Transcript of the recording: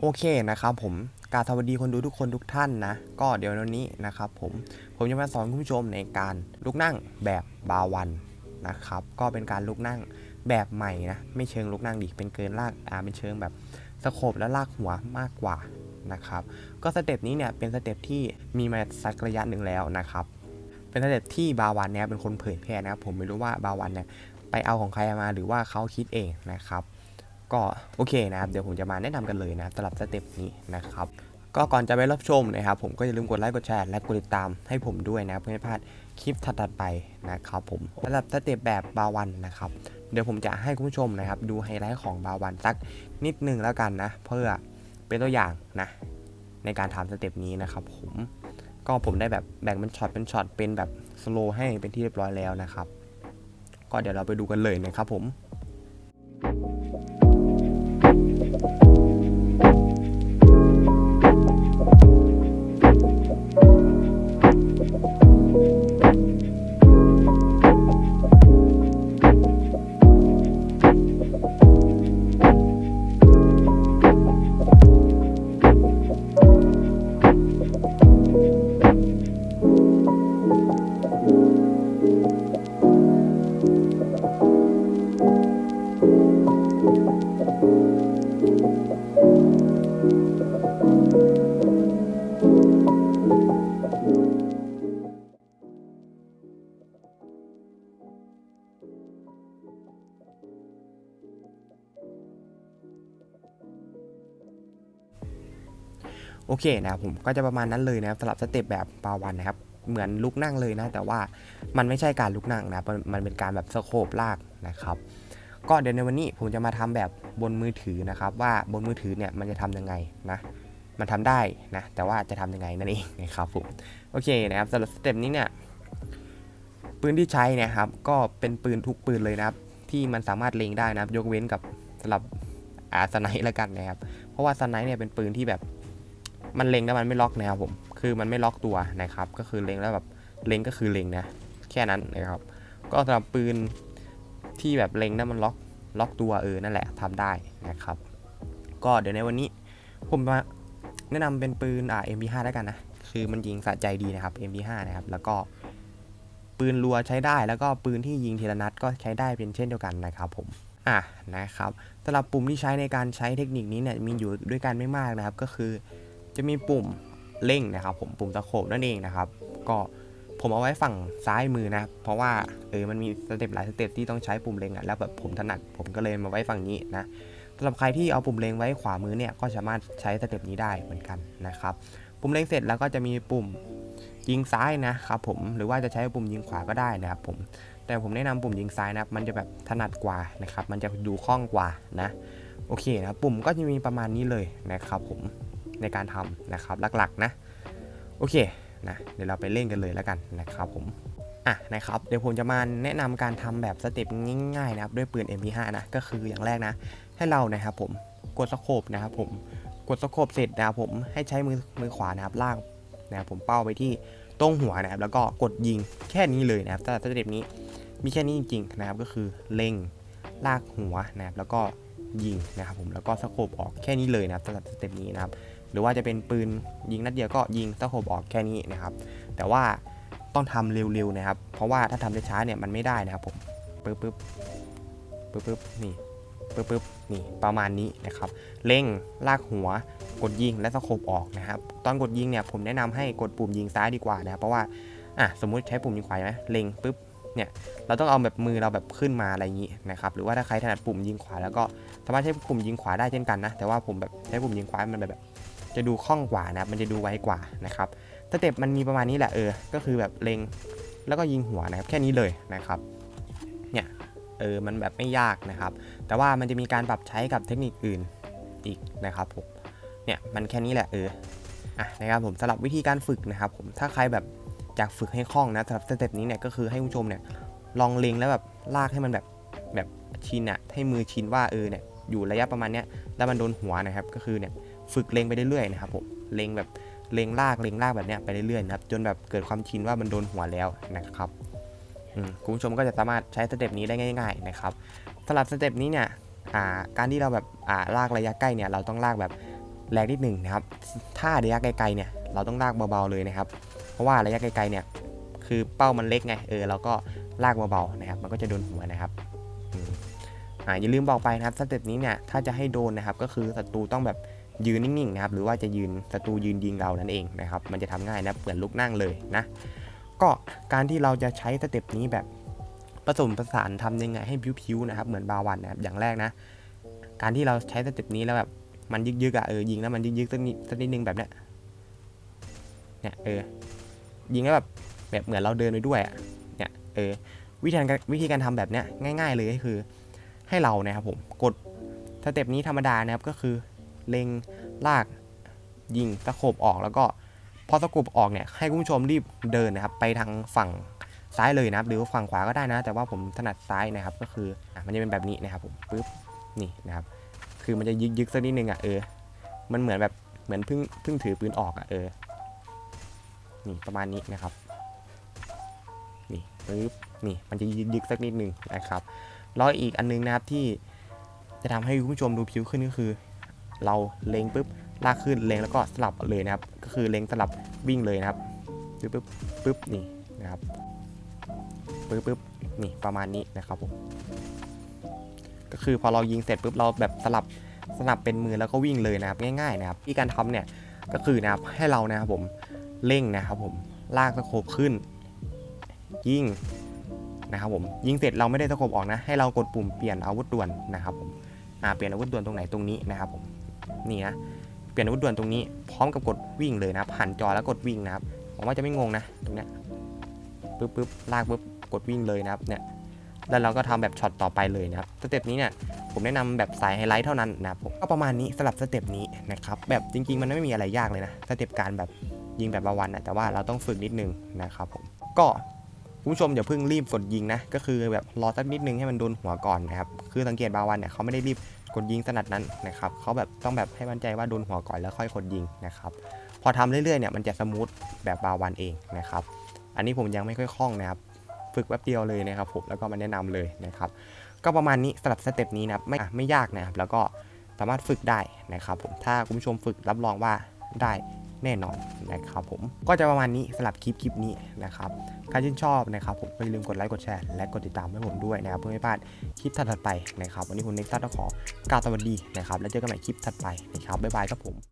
โอเคนะครับผมการสวัสดีคนดูทุกคนทุกท่านนะ ก็เดี๋ยววันนี้นะครับผมผมจะมาสอนคุณผู้ชมในการลุกนั่งแบบบาวันนะครับ ก็เป็นการลุกนั่งแบบใหม่นะไม่เชิงลุกนั่งดิเป็นเกินลากอ่าเป็นเชิงแบบสโคบและลากหัวมากกว่านะครับ ก็สเต็ปนี้เนี่ยเป็นสเต็ปที่มีมาสักระยะหนึ่งแล้วนะครับ เป็นสเต็ปที่บาวันเนี่ยเป็นคนเผยแพร่นะครับผมไม่รู้ว่าบาวันเนี่ยไปเอาของใครมาหรือว่าเขาคิดเองนะครับ ก็โอเคนะครับ เดี๋ยวผมจะมาแนะนำกันเลยนะสำหรับสเต็ปนี้นะครับ ก็ก่อนจะไปรับชมนะครับ ผมก็อย่าลืมกดไลค์กดแชร์และกดติดตามให้ผมด้วยนะเพื่อไม่พลาดคลิปถัดไปนะครับผมสำหรับสเต็ปแบบบาวันนะครับ เดี๋ยวผมจะให้คุณผู้ชมนะครับ ดูไฮไลท์ของบาวันสักนิดนึงแล้วกันนะ เพื่อเป็นตัวอย่างนะในการทำสเต็ปนี้นะครับผมก็ผมได้แบบแบ่งเป็นช็อตเป็นช็อตเป็นแบบสโลว์ให้เป็นที่เรียบร้อยแล้วนะครับ ก็เดี๋ยวเราไปดูกันเลยนะครับผม โอเคนะครับผมก็จะประมาณนั้นเลยนะครับสำหรับสเต็ปแบบปาวันนะครับเหมือนลุกนั่งเลยนะ แต่ว่ามันไม่ใช่การลุกนั่งนะมันเป็นการแบบสโคบลากนะครับก็เดี๋ยวในวันนี้ผมจะมาทำแบบบนมือถือนะครับ ว่าบนมือถือเนี่ยมันจะทำยังไงนะมันทำได้นะแต่ว่าจะทำยังไงนั่นเองนะครับผมโอเคนะครับสำหรับสเต็ปนี้เนี่ยปืนที่ใช้นะครับก็เป็นปืนทุกปืนเลยนะครับที่มันสามารถเล็งได้นะครับ ยกเว้นกับสำหรับอาสไนละกันนะครับ เพราะว่าสไนเนี่ยเป็นปืนที่แบบ มันเล็งแล้วมันไม่ล็อกนะครับผมคือมันไม่ล็อกตัวนะครับก็คือเล็งแล้วแบบเล็งก็คือเล็งนะแค่นั้นนะครับ ก็สำหรับปืนที่แบบเล็งแล้วมันล็อกล็อกตัวเออนั่นแหละทำได้นะครับ ก็เดี๋ยวในวันนี้ผมมาแนะนำเป็นปืนอ่า MP5 แล้วกันนะคือมันยิงสะใจดีนะครับ MP5 นะครับแล้วก็ปืนรัวใช้ได้แล้วก็ปืนที่ยิงทีละนัดก็ใช้ได้เป็นเช่นเดียวกันนะครับผมอะนะครับสำหรับปุ่มที่ใช้ในการใช้เทคนิคนี้เนี่ยมีอยู่ด้วยกันไม่มากนะครับ ก็คือ จะมีปุ่มเร่งนะครับ ผมปุ่มตะโขบนั่นเองนะครับ ก็ผมเอาไว้ฝั่งซ้ายมือนะ เพราะว่าเออมันมีสเต็ปหลายสเต็ปที่ต้องใช้ปุ่มเร่งอะแล้วแบบผมถนัดผมก็เลยมาไว้ฝั่งนี้นะสำหรับใครที่เอาปุ่มเร่งไว้ขวามือเนี่ยก็สามารถใช้สเต็ปนี้ได้เหมือนกันนะครับ ปุ่มเร่งเสร็จแล้วก็จะมีปุ่มยิงซ้ายนะครับผมหรือว่าจะใช้ปุ่มยิงขวาก็ได้นะครับผมแต่ผมแนะนำปุ่มยิงซ้ายนะครับมันจะแบบถนัดกว่านะครับ มันจะดูคล่องกว่านะโอเคนะปุ่มก็จะมีประมาณนี้เลยนะครับผม ในการทำนะครับหลักๆนะโอเคนะเดี๋ยวเราไปเล่นกันเลยแล้วกันนะครับผมอะนะครับเดี๋ยวผมจะมาแนะนำการทำแบบสเต็ปง่ายๆนะครับด้วยปืน MP5 นะก็คืออย่างแรกนะ ให้เรานะครับผมกดสโคปนะครับผมกดสโคปเสร็จนะครับผมให้ใช้มือมือขวานะครับลากนะครับผมเป้าไปที่ตรงหัวนะครับแล้วก็กดยิงแค่นี้เลยนะครับสำหรับสเต็ปนี้มีแค่นี้จริงๆนะครับก็คือเล็งลากหัวนะครับแล้วก็ยิงนะครับผมแล้วก็สโคปออกแค่นี้เลยนะครับสำหรับสเต็ปนี้นะครับ หรือว่าจะเป็นปืนยิงนัดเดียวก็ยิงตะโขบออกแค่นี้นะครับ แต่ว่าต้องทำเร็วๆนะครับ เพราะว่าถ้าทำช้าเนี่ยมันไม่ได้นะครับผมปึ๊บปึ๊บปึ๊บปึ๊บนี่ปึ๊บปึ๊บนี่ประมาณนี้นะครับ เร่งลากหัวกดยิงและตะโขบออกนะครับ ตอนกดยิงเนี่ยผมแนะนำให้กดปุ่มยิงซ้ายดีกว่านะครับเพราะว่าอะสมมุติใช้ปุ่มยิงขวาไหมเล็งปึ๊บเนี่ยเราต้องเอาแบบมือเราแบบขึ้นมาอะไรอย่างนี้นะครับหรือว่าถ้าใครถนัดปุ่มยิงขวาแล้วก็สามารถใช้ปุ่มยิงขวาได้เช่นกันนะแต่ว่าผมแบบใช้ปุ่มยิงขวามันแบบ จะดูคล่องกว่านะมันจะดูไวกว่านะครับสเต็ปมันมีประมาณนี้แหละเออ ก็คือแบบเล็งแล้วก็ยิงหัวนะครับแค่นี้เลยนะครับเนี่ยเออมันแบบไม่ยากนะครับ แต่ว่ามันจะมีการปรับใช้กับเทคนิคอื่นอีกนะครับผมเนี่ยมันแค่นี้แหละเอออะนะครับผมสำหรับวิธีการฝึกนะครับผมถ้าใครแบบอยากฝึกให้คล่องนะสำหรับสเต็ปนี้เนี่ยก็คือให้ผู้ชมเนี่ยลองเล็งแล้วแบบลากให้มันแบบแบบชินอะให้มือชินว่าเออเนี่ยอยู่ระยะประมาณเนี้ยแล้วมันโดนหัวนะครับก็คือเนี่ย ฝึกเล็งไปเรื่อยๆนะครับผมเล็งแบบเล็งลากเล็งลากแบบเนี้ยไปเรื่อยๆนะครับจนแบบเกิดความชินว่ามันโดนหัวแล้วนะครับคุณผู้ชมก็จะสามารถใช้สเต็ปนี้ได้ง่าย ๆนะครับสำหรับสเต็ปนี้เนี่ยาการที่เราแบบลากระยะใกล้เนี่ยเราต้องลากแบบแรงนิดหนึ่งนะครับ ถ้าระยะไกลๆเนี่ยเราต้องลากเบาๆเลยนะครับ เพราะว่าระยะไกลๆเนี่ยคือเป้ามันเล็กไงเออเราก็ลากเบาๆนะครับ มันก็จะโดนหัวนะครับอ่าอย่าลืมบอกไปนะครับสเต็ปนี้เนี่ยถ้าจะให้โดนนะครับก็คือศัตรูต้องแบบ ยืนนิ่งๆนะครับหรือว่าจะยืนศัตรูยืนยิงเรานั่นเองนะครับมันจะทำง่ายนะเหมือนลุกนั่งเลยนะก็การที่เราจะใช้สเต็ปนี้แบบผสมผสานทำยังไงให้ผิวๆนะครับเหมือนบาวันนะครับอย่างแรกนะ การที่เราใช้สเต็ปนี้แล้วแบบมันยึกๆอะเออยิงแล้วมันยึกๆสักนิดสักนิดนึงแบบเนี้ยเนี่ยเออยิงแล้วแบบแบบเหมือนเราเดินไปด้วยอะเนี่ยเออวิธีการวิธีการทำแบบเนี้ยง่าย ๆ เลยก็คือ ให้เรานะครับผมกดสเต็ปนี้ธรรมดานะครับก็คือ เล็งลากยิงตะโขบออกแล้วก็พอตะโขบออกเนี่ยให้คุณผู้ชมรีบเดินนะครับ ไปทางฝั่งซ้ายเลยนะครับหรือฝั่งขวาก็ได้นะ แต่ว่าผมถนัดซ้ายนะครับก็คืออะมันจะเป็นแบบนี้นะครับผมปึ๊บนี่นะครับ คือมันจะยึกยึกสักนิดนึงอะเออมันเหมือนแบบเหมือนเพิ่งเพิ่งถือปืนออกอะเออนี่ประมาณนี้นะครับนี่ปึ๊บนี่มันจะยึกยึกสักนิดนึงนะครับแล้วอีกอันนึงนะครับที่จะทำให้คุณผู้ชมดูผิวขึ้นก็คือ เราเล็งปุ๊บลากขึ้นเล็งแล้วก็สลับเลยนะครับ ก็คือเล็งสลับวิ่งเลยนะครับปึ๊บปึ๊บปึ๊บนี่นะครับปึ๊บปึ๊บนี่ประมาณนี้นะครับผมก็คือพอเรายิงเสร็จปุ๊บเราแบบสลับสลับเป็นมือแล้วก็วิ่งเลยนะครับ ง่ายๆนะครับที่การทำเนี่ยก็คือนะครับให้เรานะครับผมเร่งนะครับผมลากสโคบขึ้น ยิงนะครับผมยิงเสร็จเราไม่ได้สโคบออกนะ ให้เรากดปุ่มเปลี่ยนอาวุธด่วนนะครับผมเปลี่ยนอาวุธด่วนตรงไหนตรงนี้นะครับผม นี่นะเปลี่ยนอาวุธด่วนตรงนี้พร้อมกับกดวิ่งเลยนะครับหันจอแล้วกดวิ่งนะครับผมว่าจะไม่งงนะตรงเนี้ยปึ๊บปึ๊บลากปึ๊บกดวิ่งเลยนะครับเนี่ยแล้วเราก็ทำแบบช็อตต่อไปเลยนะครับสเต็ปนี้เนี่ยผมแนะนำแบบสายไฮไลท์เท่านั้นนะครับผมก็ประมาณนี้สำหรับสเต็ปนี้นะครับแบบจริงๆ มันไม่มีอะไรยากเลยนะสเต็ปการแบบยิงแบบบาวันนะแต่ว่าเราต้องฝึกนิดนึงนะครับผมก็คุณผู้ชมอย่าเพิ่งรีบกดยิงนะก็คือแบบรอสักนิดนึงให้มันโดนหัวก่อนนะครับคือสังเกตบาวันเนี่ยเขาไม่ได้รีบ กดยิงสนัดนั้นนะครับเขาแบบต้องแบบให้มั่นใจว่าโดนหัวก่อนแล้วค่อยกดยิงนะครับพอทำเรื่อยๆเนี่ยมันจะสมูทแบบบาวันเองนะครับอันนี้ผมยังไม่ค่อยคล่องนะครับฝึกแป๊บเดียวเลยนะครับผมแล้วก็มาแนะนำเลยนะครับก็ประมาณนี้สำหรับสเต็ปนี้นะครับไม่ไม่ยากนะครับแล้วก็สามารถฝึกได้นะครับผมถ้าคุณผู้ชมฝึกรับรองว่าได้ แน่นอนนะครับผมก็จะประมาณนี้สำหรับคลิปคลิปนี้นะครับใครชื่นชอบนะครับผมก็อย่าลืมกดไลค์กดแชร์และกดติดตามให้ผมด้วยนะครับเพื่อไม่พลาดคลิปถัดไปนะครับวันนี้คุณเน็กซัสต้องขอกล่าวสวัสดีนะครับแล้วเจอกันใหม่คลิปถัดไปนะครับบ๊ายบายครับผม